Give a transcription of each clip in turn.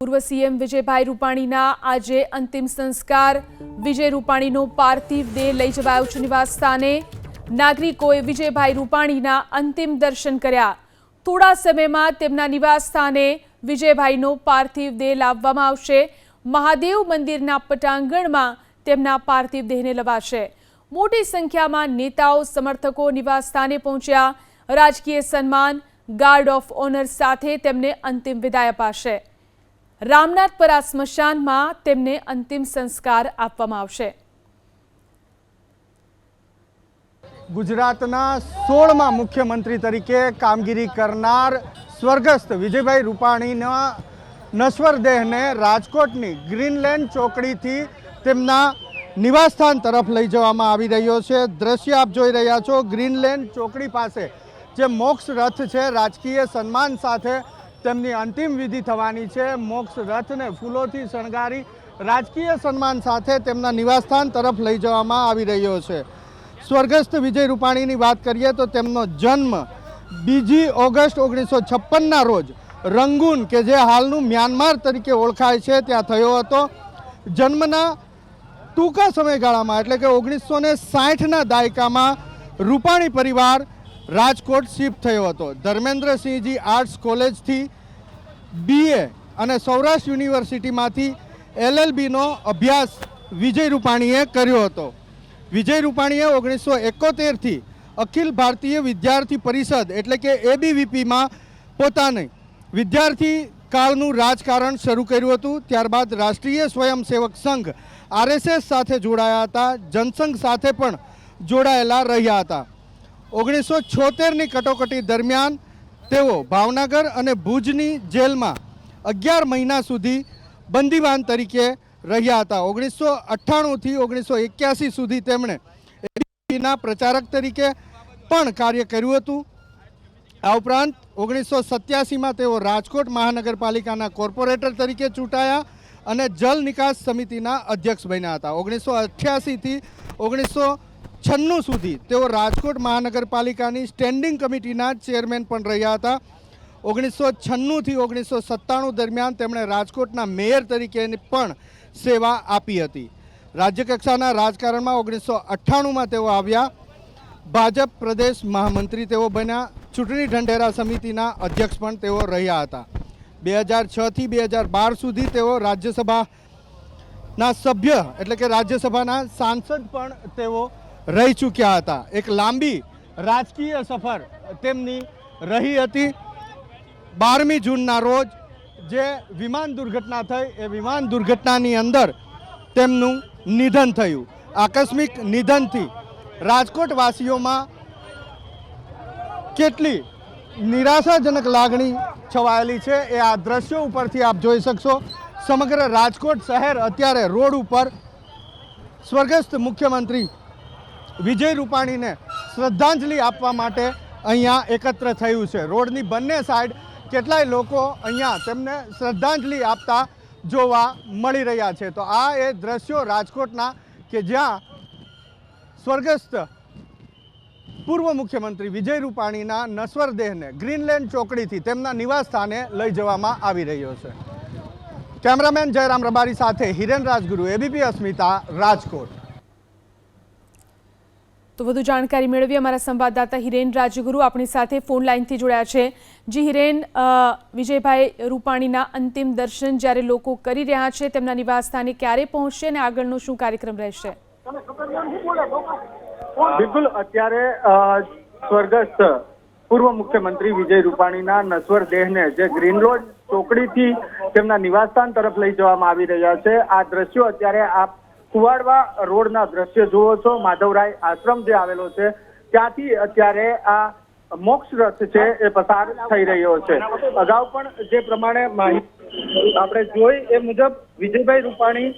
પૂર્વ સીએમ વિજયભાઈ રૂપાણીના આજે અંતિમ સંસ્કાર. વિજય રૂપાણીનો પાર્થિવ દેહ લઈ જવાયો છે નિવાસ સ્થાને. નાગરિકોએ વિજયભાઈ રૂપાણીના અંતિમ દર્શન કર્યા. થોડા સમયમાં તેમના નિવાસ સ્થાને વિજયભાઈનો પાર્થિવ દેહ લાવવામાં આવશે. મહાદેવ મંદિરના પટાંગણમાં તેમના પાર્થિવ દેહને લવાશે. મોટી સંખ્યામાં નેતાઓ, સમર્થકો નિવાસ સ્થાને પહોંચ્યા. રાજકીય સન્માન, ગાર્ડ ઓફ ઓનર સાથે તેમને અંતિમ વિદાય અપાશે. રામનાથપરા સ્મશાનમાં તેમને અંતિમ સંસ્કાર આપવામાં આવશે. ગુજરાતના સોળમાં મુખ્યમંત્રી તરીકે કામગીરી કરનાર સ્વર્ગસ્થ વિજયભાઈ રૂપાણીના નશ્વર દેહને રાજકોટની ગ્રીનલેન્ડ ચોકડીથી તેમના નિવાસસ્થાન તરફ લઈ જવામાં આવી રહ્યો છે. દ્રશ્ય આપ જોઈ રહ્યા છો, ગ્રીનલેન્ડ ચોકડી પાસે જે મોક્ષ રથ છે, રાજકીય સન્માન સાથે તેમની અંતિમ વિધિ થવાની છે. મોક્ષ રથને ફૂલોથી શણગારી રાજકીય સન્માન સાથે તેમના નિવાસસ્થાન તરફ લઈ જવામાં આવી રહ્યો છે. સ્વર્ગસ્થ વિજય રૂપાણીની વાત કરીએ તો તેમનો જન્મ બીજી ઓગસ્ટ ઓગણીસો છપ્પનના રોજ રંગૂન, કે જે હાલનું મ્યાનમાર તરીકે ઓળખાય છે, ત્યાં થયો હતો. જન્મના ટૂંકા સમયગાળામાં, એટલે કે ઓગણીસો ને સાઠના દાયકામાં, રૂપાણી પરિવાર રાજકોટ શિફ્ટ થયો હતો. ધર્મેન્દ્રસિંહજી આર્ટ્સ કોલેજથી બીએ અને સૌરાષ્ટ્ર યુનિવર્સિટીમાંથી એલએલબીનો અભ્યાસ વિજય રૂપાણીએ કર્યો હતો. વિજય રૂપાણીએ ઓગણીસો એકોતેરથી અખિલ ભારતીય વિદ્યાર્થી પરિષદ એટલે કે એબીવીપીમાં પોતાને વિદ્યાર્થી કાળનું રાજકારણ શરૂ કર્યું હતું. ત્યારબાદ રાષ્ટ્રીય સ્વયંસેવક સંઘ આરએસએસ સાથે જોડાયા હતા. જનસંઘ સાથે પણ જોડાયેલા રહ્યા હતા. ઓગણીસો છોતેરની કટોકટી દરમિયાન તેઓ ભાવનગર અને ભુજની જેલમાં અગિયાર મહિના સુધી બંદીવાન તરીકે રહ્યા હતા. ઓગણીસો અઠ્ઠાણુંથી ઓગણીસો એક્યાસી સુધી તેમણે ABP પ્રચારક તરીકે પણ કાર્ય કર્યું હતું. આ ઉપરાંત ઓગણીસો સત્યાસીમાં તેઓ રાજકોટ મહાનગરપાલિકાના કોર્પોરેટર તરીકે ચૂંટાયા અને જલ નિકાસ સમિતિના અધ્યક્ષ બન્યા હતા. ઓગણીસો અઠ્યાસીથી ઓગણીસો છન્નું સુધી તેઓ રાજકોટ મહાનગરપાલિકાની સ્ટેન્ડિંગ કમિટીના ચેરમેન પણ રહ્યા હતા. ઓગણીસો છન્નુંથી ઓગણીસો સત્તાણું દરમિયાન તેમણે રાજકોટના મેયર તરીકેની પણ સેવા આપી હતી. રાજ્યકક્ષાના રાજકારણમાં ઓગણીસો અઠ્ઠાણુંમાં તેઓ આવ્યા. ભાજપ પ્રદેશ મહામંત્રી તેઓ બન્યા. ચૂંટણી ઢંઢેરા સમિતિના અધ્યક્ષ પણ તેઓ રહ્યા હતા. બે હજાર છથી બે હજાર બાર સુધી તેઓ રાજ્યસભાના સભ્ય, એટલે કે રાજ્યસભાના સાંસદ પણ તેઓ રહી ચૂક્યા હતા. એક લાંબી રાજકીય સફર તેમની રહી હતી. બારમી જૂનના રોજ જે વિમાન દુર્ઘટના થઈ, એ વિમાન દુર્ઘટનાની અંદર તેમનું નિધન થયું. આકસ્મિક નિધનથી રાજકોટવાસીઓમાં કેટલી નિરાશાજનક લાગણી છવાયેલી છે એ આ દ્રશ્યો ઉપરથી આપ જોઈ શકશો. સમગ્ર રાજકોટ શહેર અત્યારે રોડ ઉપર સ્વર્ગસ્થ મુખ્યમંત્રી વિજય રૂપાણીને શ્રદ્ધાંજલિ આપવા માટે અહીંયા એકત્ર થયું છે. રોડની બંને સાઈડ કેટલાય લોકો અહીંયા તેમને શ્રદ્ધાંજલિ આપતા જોવા મળી રહ્યા છે. તો આ એ દ્રશ્યો રાજકોટના કે જ્યાં સ્વર્ગસ્થ પૂર્વ મુખ્યમંત્રી વિજય રૂપાણીના નશ્વર દેહને ગ્રીનલેન્ડ ચોકડીથી તેમના નિવાસ સ્થાને લઈ જવામાં આવી રહ્યો છે. કેમેરામેન જયરામ રબારી સાથે હિરેન રાજગુરુ એબીપી અસ્મિતા, રાજકોટ. તો વધુ જાણકારી મેળવી અમારા સંવાદદાતા હિરેન રાજગુરુ આપણી સાથે ફોન લાઇનથી જોડાયા છે. જી હિરેન વિજયભાઈ રૂપાણીના અંતિમ દર્શન જ્યારે લોકો કરી રહ્યા છે, તેમના નિવાસસ્થાને ક્યારે પહોંચશે અને આગળનો શું કાર્યક્રમ રહેશે? બિલકુલ, અત્યારે સ્વર્ગસ્થ પૂર્વ મુખ્યમંત્રી વિજય રૂપાણીના નશ્વર દેહને જે ગ્રીન રોડ ચોકડીથી તેમના નિવાસસ્થાન તરફ લઈ જવામાં આવી રહ્યા છે. આ દ્રશ્યો અત્યારે આપ કુવાડવા રોડના દ્રશ્ય જુઓ છો. માધવરાય આશ્રમ જે આવેલો છે, ત્યાંથી અત્યારે આ મોક્ષ રથ છે એ પસાર થઈ રહ્યો છે. અગાઉ પણ જે પ્રમાણે માહિતી આપણે જોઈ એ મુજબ વિજયભાઈ રૂપાણી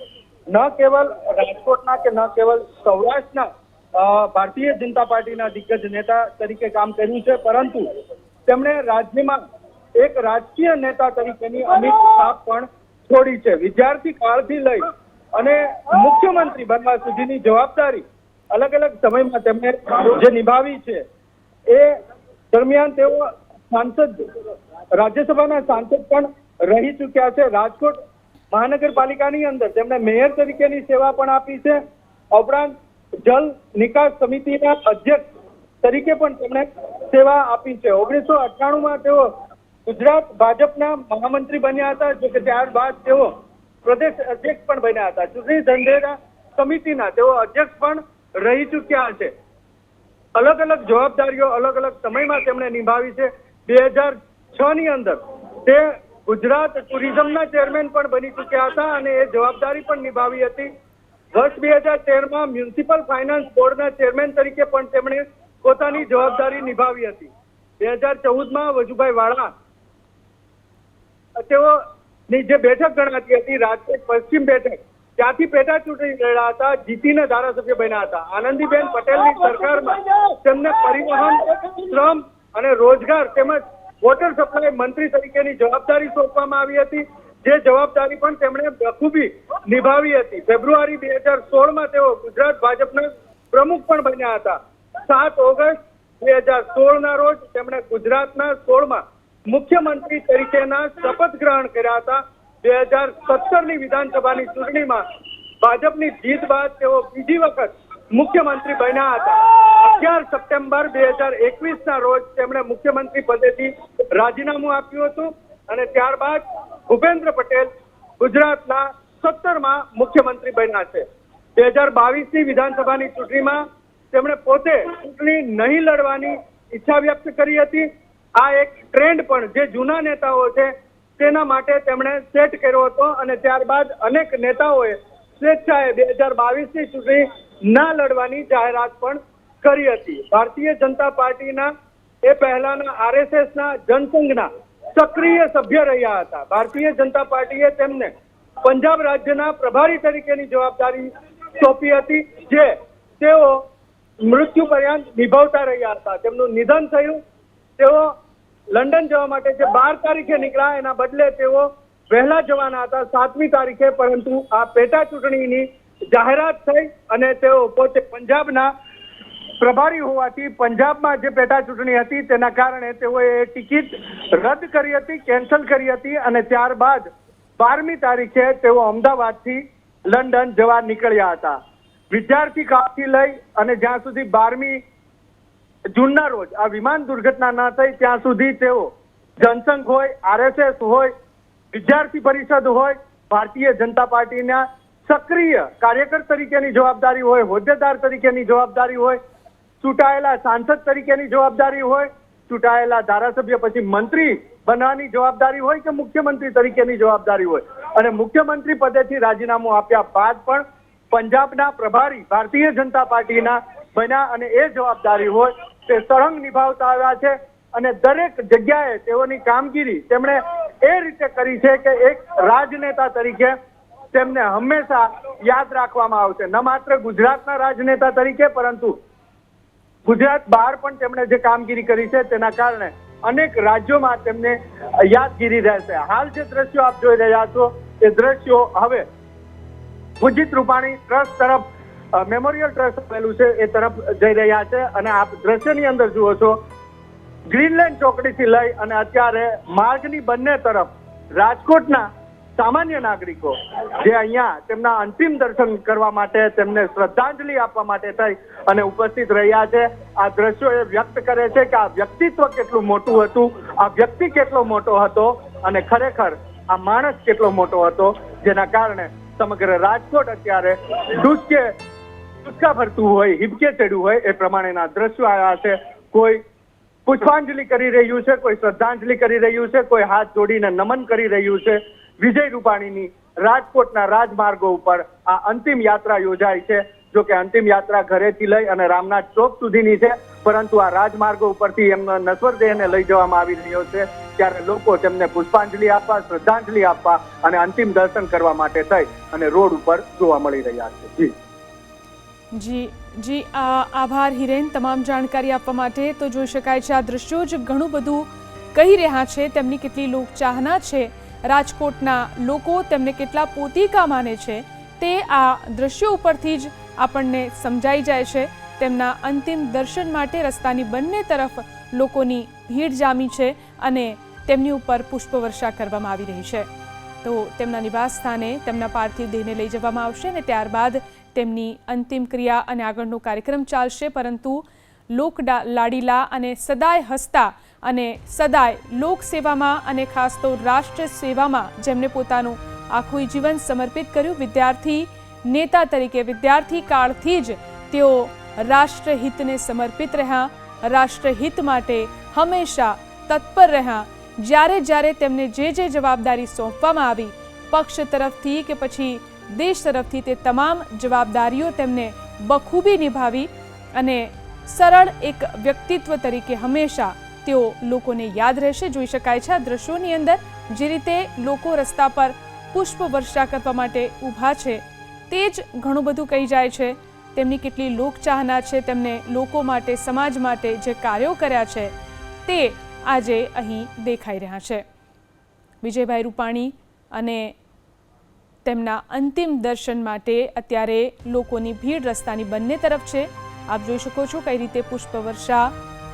ન કેવલ રાજકોટના કે ન કેવલ સૌરાષ્ટ્રના ભારતીય જનતા પાર્ટીના દિગ્ગજ નેતા તરીકે કામ કર્યું છે, પરંતુ તેમણે રાજ્યમાં એક રાજકીય નેતા તરીકેની અમિત છાપ પણ છોડી છે. વિદ્યાર્થી કાળથી લઈ અને મુખ્યમંત્રી બનવા સુધીની જવાબદારી અલગ અલગ સમયમાં તેમણે જે નિભાવી છે, એ દરમિયાન તેઓ સાંસદ, રાજ્યસભાના સાંસદ પણ રહી ચૂક્યા છે. રાજકોટ મહાનગરપાલિકાની અંદર તેમણે મેયર તરીકેની સેવા પણ આપી છે. ઉપરાંત જલ નિકાસ સમિતિના અધ્યક્ષ તરીકે પણ તેમણે સેવા આપી છે. ઓગણીસો અઠ્ઠાણુંમાં તેઓ ગુજરાત ભાજપના મહામંત્રી બન્યા હતા જો કે ત્યારબાદ તેઓ પ્રદેશ અધ્યક્ષ પણ બન્યા હતા. ચૂંટણી ઢંઢેરા સમિતિના તેઓ અધ્યક્ષ પણ રહી ચૂક્યા છે. અલગ અલગ જવાબદારીઓ અલગ અલગ સમયમાં તેમણે નિભાવી છે. બે હજાર છ ની અંદર તે ગુજરાત ટુરિઝમના ચેરમેન પણ બની ચૂક્યા હતા અને એ જવાબદારી પણ નિભાવી હતી. વર્ષ બે હજાર તેરમાં મ્યુનિસિપલ ફાઇનાન્સ બોર્ડના ચેરમેન તરીકે પણ તેમણે પોતાની જવાબદારી નિભાવી હતી. બે હજાર ચૌદમાં વજુભાઈ વાળા તેઓની જે બેઠક ગણાતી હતી, રાજકોટ પશ્ચિમ બેઠક, ત્યાંથી પેટા ચૂંટણી લડ્યા હતા, જીતીને ધારાસભ્ય બન્યા હતા. આનંદીબેન પટેલની સરકારમાં તેમને પરિવહન, શ્રમ અને રોજગાર તેમજ વોટર સપ્લાય મંત્રી તરીકેની જવાબદારી સોંપવામાં આવી હતી. જે જવાબદારી પણ તેમણે બખૂબી નિભાવી હતી. ફેબ્રુઆરી બે હજાર સોળમાં તેઓ ગુજરાત ભાજપના પ્રમુખ પણ બન્યા હતા. સાત ઓગસ્ટ બે હજાર સોળના રોજ તેમણે ગુજરાતના સોળમાં મુખ્યમંત્રી તરીકેના શપથ ગ્રહણ કર્યા હતા. બે હજાર સત્તરની વિધાનસભાની ચૂંટણીમાં ભાજપની જીત બાદ તેઓ બીજી વખત મુખ્યમંત્રી બન્યા હતા. અગિયાર સપ્ટેમ્બર બે હજાર એકવીસના રોજ તેમણે મુખ્યમંત્રી પદેથી રાજીનામું આપ્યું હતું અને ત્યારબાદ ભૂપેન્દ્ર પટેલ ગુજરાતના સત્તરમાં મુખ્યમંત્રી બન્યા છે. બે હજાર બાવીસની વિધાનસભાની ચૂંટણીમાં તેમણે પોતે ચૂંટણી નહીં લડવાની ઈચ્છા વ્યક્ત કરી હતી. આ એક ટ્રેન્ડ પણ જે જૂના નેતાઓ છે, તેના માટે તેમણે સેટ કર્યો હતો અને ત્યારબાદ અનેક નેતાઓએ સ્વેચ્છાએ બે હજાર બાવીસની ચૂંટણી ના લડવાની જાહેરાત પણ કરી હતી. ભારતીય જનતા પાર્ટીના એ પહેલાના આરએસએસના જનસંઘના સક્રિય સભ્ય રહ્યા હતા. ભારતીય જનતા પાર્ટીએ તેમને પંજાબ રાજ્યના પ્રભારી તરીકેની જવાબદારી સોંપી હતી, જે તેઓ મૃત્યુ પર્યંત નિભાવતા રહ્યા હતા. તેમનું નિધન થયું તેઓ લંડન જવા માટે જે બાર તારીખે નીકળ્યા, એના બદલે તેઓ વહેલા જવાના હતા, સાતમી તારીખે, પરંતુ આ પેટા ચૂંટણીની જાહેરાત થઈ અને તેઓ પોતે પંજાબના પ્રભારી હોવાથી પંજાબમાં જે પેટા ચૂંટણી હતી, તેના કારણે તેઓએ ટિકિટ રદ કરી હતી, કેન્સલ કરી હતી અને ત્યારબાદ બારમી તારીખે તેઓ અમદાવાદથી લંડન જવા નીકળ્યા હતા. વિદ્યાર્થી કાળથી લઈ અને જ્યાં સુધી બારમી જૂનના રોજ આ વિમાન દુર્ઘટના ના થઈ ત્યાં સુધી તેઓ જનસંઘ હોય, આરએસએસ હોય, વિદ્યાર્થી પરિષદ હોય, ભારતીય જનતા પાર્ટીના સક્રિય કાર્યકર તરીકેની જવાબદારી હોય, હોદ્દેદાર તરીકેની જવાબદારી હોય, ચૂંટાયેલા સાંસદ તરીકેની જવાબદારી હોય, ચૂંટાયેલા ધારાસભ્ય પછી મંત્રી બનવાની જવાબદારી હોય કે મુખ્યમંત્રી તરીકેની જવાબદારી હોય. અને મુખ્યમંત્રી પદેથી રાજીનામું આપ્યા બાદ પણ પંજાબના પ્રભારી ભારતીય જનતા પાર્ટીના બન્યા અને એ જવાબદારી હોય તે સળંગ નિભાવતા આવ્યા છે અને દરેક જગ્યાએ તેઓની કામગીરી તેમણે એ રીતે કરી છે કે એક રાજનેતા તરીકે તેમને હંમેશા યાદ રાખવામાં આવશે. ન માત્ર ગુજરાતના રાજનેતા તરીકે, પરંતુ ગુજરાત બહાર પણ તેમણે જે કામગીરી કરી છે તેના કારણે અનેક રાજ્યોમાં તેમને યાદગીરી રહેશે. હાલ જે દ્રશ્યો આપ જોઈ રહ્યા છો, એ દ્રશ્યો હવે પૂજિત રૂપાણી ટ્રસ્ટ તરફ મેમોરિયલ ટ્રસ્ટ આવેલું છે, એ તરફ જઈ રહ્યા છે અને આપ દ્રશ્યની અંદર જુઓ છો ગ્રીનલેન્ડ ચોકડીથી લઈ અને અત્યારે માર્ગની બંને તરફ રાજકોટના સામાન્ય નાગરિકો જે અહીંયા તેમના અંતિમ દર્શન કરવા માટે તેમને શ્રદ્ધાંજલિ આપવા માટે થઈ અને ઉપસ્થિત રહ્યા છે. આ દ્રશ્યો એ વ્યક્ત કરે છે કે આ વ્યક્તિત્વ કેટલું મોટું હતું, આ વ્યક્તિ કેટલો મોટો હતો અને ખરેખર આ માણસ કેટલો મોટો હતો, જેના કારણે સમગ્ર રાજકોટ અત્યારે ડુસકે ડુસકા ભરતું હોય, હિબકે ચડ્યું હોય, એ પ્રમાણેના દ્રશ્યો આવ્યા છે. કોઈ પુષ્પાંજલિ કરી રહ્યું છે, કોઈ શ્રદ્ધાંજલિ કરી રહ્યું છે, કોઈ હાથ જોડીને નમન કરી રહ્યું છે. વિજય રૂપાણીની રાજકોટના રાજમાર્ગો ઉપર આ અંતિમ યાત્રા યોજાઈ છે. જો કે અંતિમ યાત્રા ઘરેથી લઈ અને રામનાથ ચોક સુધીની છે, પરંતુ આ રાજમાર્ગો ઉપરથી એમના નશ્વર દેહને લઈ જવામાં આવી રહ્યો છે. ત્યારે લોકો તેમને પુષ્પાંજલિ આપવા, શ્રદ્ધાંજલિ આપવા અને અંતિમ દર્શન કરવા માટે થઈ અને રોડ ઉપર જોવા મળી રહ્યા છે. જી. જી જી આભાર હિરેન, તમામ જાણકારી આપવા માટે. તો જોઈ શકાય છે આ દ્રશ્યો જ ઘણું બધું કહી રહ્યા છે. તેમની કેટલી લોકચાહના છે. રાજકોટના લોકો તેમને કેટલા પોતીકા માને છે. તે આ દ્રશ્યો ઉપરથી જ આપણને સમજાઈ જાય છે. તેમના અંતિમ દર્શન માટે રસ્તાની બંને તરફ લોકોની ભીડ જામી છે અને તેમની ઉપર પુષ્પવર્ષા કરવામાં આવી રહી છે. તો તેમના નિવાસ સ્થાને તેમના પાર્થિવ દેહને લઈ જવામાં આવશે અને ત્યારબાદ તેમની અંતિમ ક્રિયા અને આગળનો કાર્યક્રમ ચાલશે, પરંતુ લોક લાડીલા અને સદાય હસતા અને સદાય લોકસેવામાં અને ખાસ તો રાષ્ટ્ર સેવામાં જેમને પોતાનું આખું જીવન સમર્પિત કર્યું, વિદ્યાર્થી નેતા તરીકે, વિદ્યાર્થી કાળથી જ તેઓ રાષ્ટ્રહિતને સમર્પિત રહ્યા રાષ્ટ્રહિત માટે હંમેશા તત્પર રહ્યા. જ્યારે જ્યારે તેમને જે જે જવાબદારી સોંપવામાં આવી, પક્ષ તરફથી કે પછી દેશ તરફથી તે તમામ જવાબદારીઓ તેમને બખૂબી નિભાવી અને સરળ એક વ્યક્તિત્વ તરીકે હંમેશા તેઓ લોકોને યાદ રહેશે. જોઈ શકાય છે આ દ્રશ્યોની અંદર જે રીતે લોકો રસ્તા પર પુષ્પ વર્ષા કરવા માટે ઊભા છે તે જ ઘણું બધું કહી જાય છે. તેમની કેટલી લોકચાહના છે, તેમને લોકો માટે, સમાજ માટે જે કાર્યો કર્યા છે તે આજે અહીં દેખાઈ રહ્યા છે. વિજયભાઈ રૂપાણી અને તેમના અંતિમ દર્શન માટે અત્યારે લોકોની ભીડ રસ્તાની બંને તરફ છે. આપ જોઈ શકો છો કઈ રીતે પુષ્પવર્ષા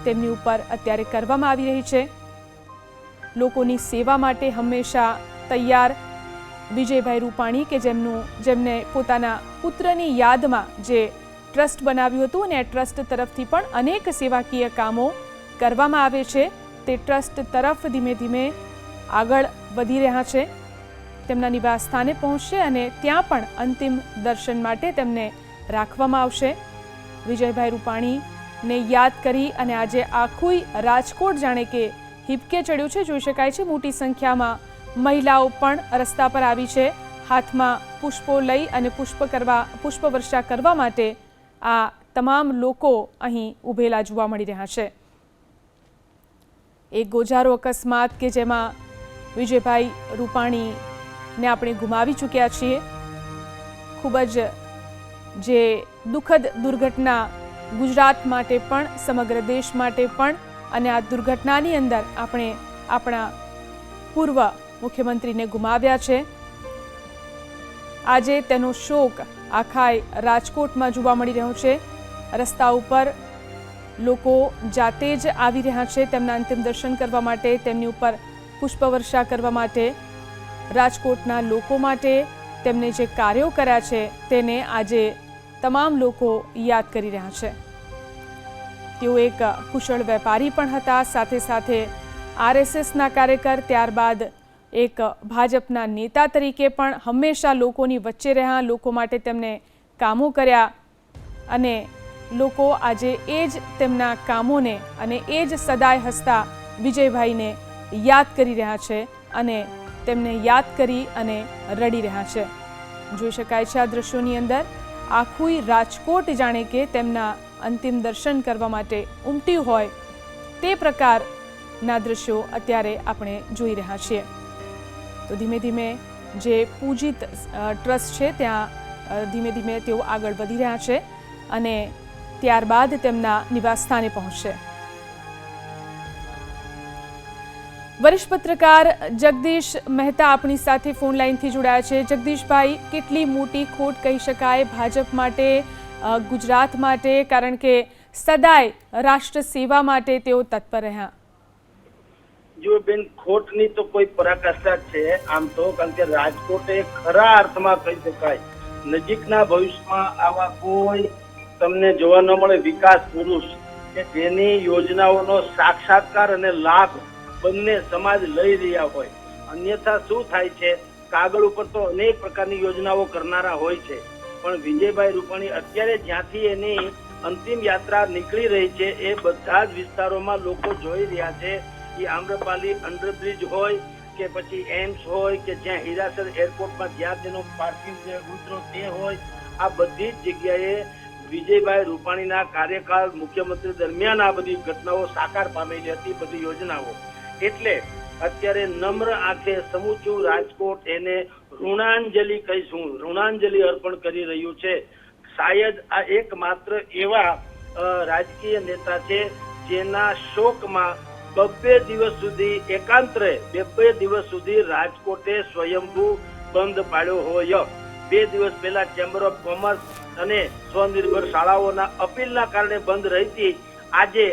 તેમની ઉપર અત્યારે કરવામાં આવી રહી છે. લોકોની સેવા માટે હંમેશા તૈયાર વિજયભાઈ રૂપાણી કે જેમનું, જેમને પોતાના પુત્રની યાદમાં જે ટ્રસ્ટ બનાવ્યું હતું અને આ ટ્રસ્ટ તરફથી પણ અનેક સેવાકીય કામો કરવામાં આવે છે. તે ટ્રસ્ટ તરફ ધીમે ધીમે આગળ વધી રહ્યા છે. તેમના નિવાસ સ્થાને પહોંચશે અને ત્યાં પણ અંતિમ દર્શન માટે તેમને રાખવામાં આવશે. વિજયભાઈ રૂપાણીને યાદ કરી અને આજે આખું રાજકોટ જાણે કે હિપકે ચડ્યું છે, જોઈ શકાય છે. મોટી સંખ્યામાં મહિલાઓ પણ રસ્તા પર આવી છે. હાથમાં પુષ્પો લઈ અને પુષ્પ કરવા, પુષ્પ વર્ષા કરવા માટે આ તમામ લોકો અહીં ઊભેલા જોવા મળી રહ્યા છે. એક ગોજારો અકસ્માત કે જેમાં વિજયભાઈ રૂપાણીને આપણે ગુમાવી ચૂક્યા છીએ. ખૂબ જ જે દુઃખદ દુર્ઘટના ગુજરાત માટે પણ, સમગ્ર દેશ માટે પણ અને આ દુર્ઘટનાની અંદર આપણે આપણા પૂર્વ મુખ્યમંત્રીને ગુમાવ્યા છે. આજે તેનો શોક આખાય રાજકોટમાં જોવા મળી રહ્યો છે. રસ્તા ઉપર લોકો જાતે જ આવી રહ્યા છે તેમના અંતિમ દર્શન કરવા માટે, તેમની ઉપર પુષ્પવર્ષા કરવા માટે. રાજકોટના લોકો માટે તેમને જે કાર્યો કર્યા છે તેને આજે તમામ લોકો યાદ કરી રહ્યા છે. તેઓ એક કુશળ વેપારી પણ હતા, સાથે સાથે આરએસએસના કાર્યકર, ત્યારબાદ એક ભાજપના નેતા તરીકે પણ હંમેશા લોકોની વચ્ચે રહ્યા, લોકો માટે તેમને કામો કર્યા અને લોકો આજે એ જ તેમના કામોને અને એ જ સદાય હસતા વિજયભાઈને યાદ કરી રહ્યા છે અને તેમને યાદ કરી અને રડી રહ્યા છે. જોઈ શકાય છે આ દ્રશ્યોની અંદર આખું રાજકોટ જાણે કે તેમના અંતિમ દર્શન કરવા માટે ઉમટ્યું હોય તે પ્રકારના દ્રશ્યો અત્યારે આપણે જોઈ રહ્યા છીએ. તો ધીમે ધીમે જે પૂજિત ટ્રસ્ટ છે ત્યાં ધીમે ધીમે તેઓ આગળ વધી રહ્યા છે અને ત્યારબાદ તેમના નિવાસસ્થાને પહોંચશે. વરિષ્ઠ પત્રકાર જગદીશ મહેતા આપણી સાથે ફોન લાઈનથી જોડાયા છે. જગદીશભાઈ, કેટલી મોટી ખોટ કહી શકાય ભાજપ માટે ગુજરાત માટે? કારણ કે સદાય રાષ્ટ્ર સેવા માટે તેઓ તત્પર રહ્યા. જો બેન, ખોટની તો કોઈ પરાકાષ્ઠા છે. આમ તો કારણ કે રાજકોટ એ ખરા અર્થમાં કહી શકાય, નજીકના ભવિષ્યમાં આવા કોઈ તમને જોવા ન મળે વિકાસ પુરુષ કે જેની યોજનાઓનો સાક્ષાત્કાર અને લાભ બંને સમાજ લઈ રહ્યા હોય. અન્યથા શું થાય છે? કાગળ ઉપર તો અનેક પ્રકારની યોજનાઓ કરનારા હોય છે. પણ વિજયભાઈ રૂપાણી અત્યારે જ્યાંથી એની અંતિમ યાત્રા નીકળી રહી છે, એ બધા જ વિસ્તારોમાં લોકો જોઈ રહ્યા છે એ આમ્રપાલી અંડરબ્રિજ હોય કે પછી એમ્સ હોય કે જ્યાં હીરાસર એરપોર્ટમાં જ્યાં તેનો પાર્કિંગ ઉતરો તે હોય, આ બધી જ જગ્યાએ વિજયભાઈ રૂપાણીના કાર્યકાળ મુખ્યમંત્રી દરમિયાન આ બધી ઘટનાઓ સાકાર પામેલી હતી, બધી યોજનાઓ. એટલે અત્યારે નમ્ર આંખે સમૂચું રાજકોટ એને ઋણાંજલિ કહીશું. ઋણાંજલિ અર્પણ કરી રહ્યું છે. શાયદ આ એકમાત્ર એવા રાજકીય નેતા છે જેના શોકમાં બબ્બે દિવસ સુધી એકાંતરે, બબ્બે દિવસ સુધી રાજકોટે સ્વયંભૂ બંધ પાડ્યો હોય. બે દિવસ પહેલા ચેમ્બર ઓફ કોમર્સ અને સ્વનિર્ભર શાળાઓના અપીલના કારણે બંધ રહી આજે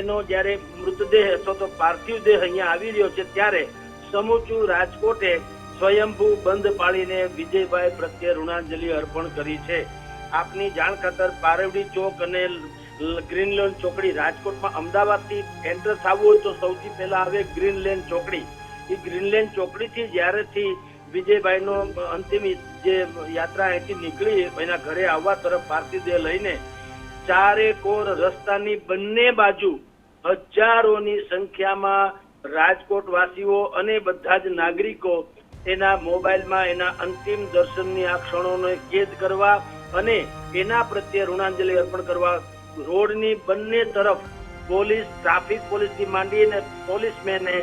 એનો જ્યારે મૃતદેહ અથવા તો પાર્થિવ દેહ અહીંયા આવી રહ્યો છે, ત્યારે સમૂચું રાજકોટે સ્વયંભૂ બંધ પાડીને વિજયભાઈ પ્રત્યે ઋણાંજલિ અર્પણ કરી છે. આપની જાણ ખાતર પારવડી ચોક અને ગ્રીનલેન્ડ ચોકડી રાજકોટમાં અમદાવાદથી એન્ટર થવું હોય તો સૌથી પહેલા આવે ગ્રીનલેન્ડ ચોકડી. એ ગ્રીનલેન્ડ ચોકડીથી જ્યારેથી વિજયભાઈનો અંતિમ જે યાત્રા અહીંથી નીકળી એના ઘરે આવવા તરફ પાર્થિવ દેહ લઈને ચારે કોર રસ્તાની બંને બાજુ હજારોની સંખ્યામાં રાજકોટ વાસીઓ અને બધા જ નાગરિકો એના મોબાઈલમાં એના અંતિમ દર્શનની આ ક્ષણોને કેદ કરવા અને એના પ્રત્યે ઋણાંજલિ અર્પણ કરવા રોડની બંને તરફ પોલીસ, ટ્રાફિક પોલીસથી માંડીને પોલીસમેને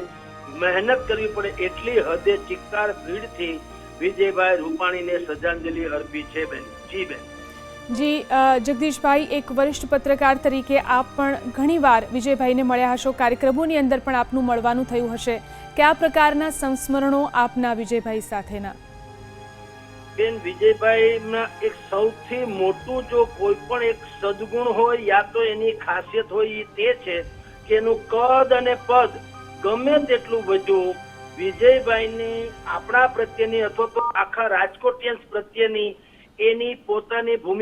મહેનત કરવી પડે એટલી હદે ચિક્કાર ભીડથી વિજયભાઈ રૂપાણીને શ્રદ્ધાંજલિ અર્પી છે બેન. જી બેન. જી જગદીશભાઈ, એક વરિષ્ઠ પત્રકાર તરીકે આપ પણ ઘણીવાર વિજયભાઈને મળ્યા હશો. કાર્યક્રમોની અંદર પણ આપનું મળવાનું થયું હશે. કયા પ્રકારના સંસ્મરણો આપના વિજયભાઈ સાથેના? બેન વિજયભાઈ એક સૌથી મોટું જો કોઈ પણ એક સદગુણ હોય યા તો એની ખાસિયત હોય એ તે છે કે એનું કદ અને પદ ગમે તેટલું વધુ, વિજયભાઈની આપણા પ્રત્યેની અથવા તો આખા રાજકોટિયન્સ પ્રત્યેની એની પોતાની ભૂમિકા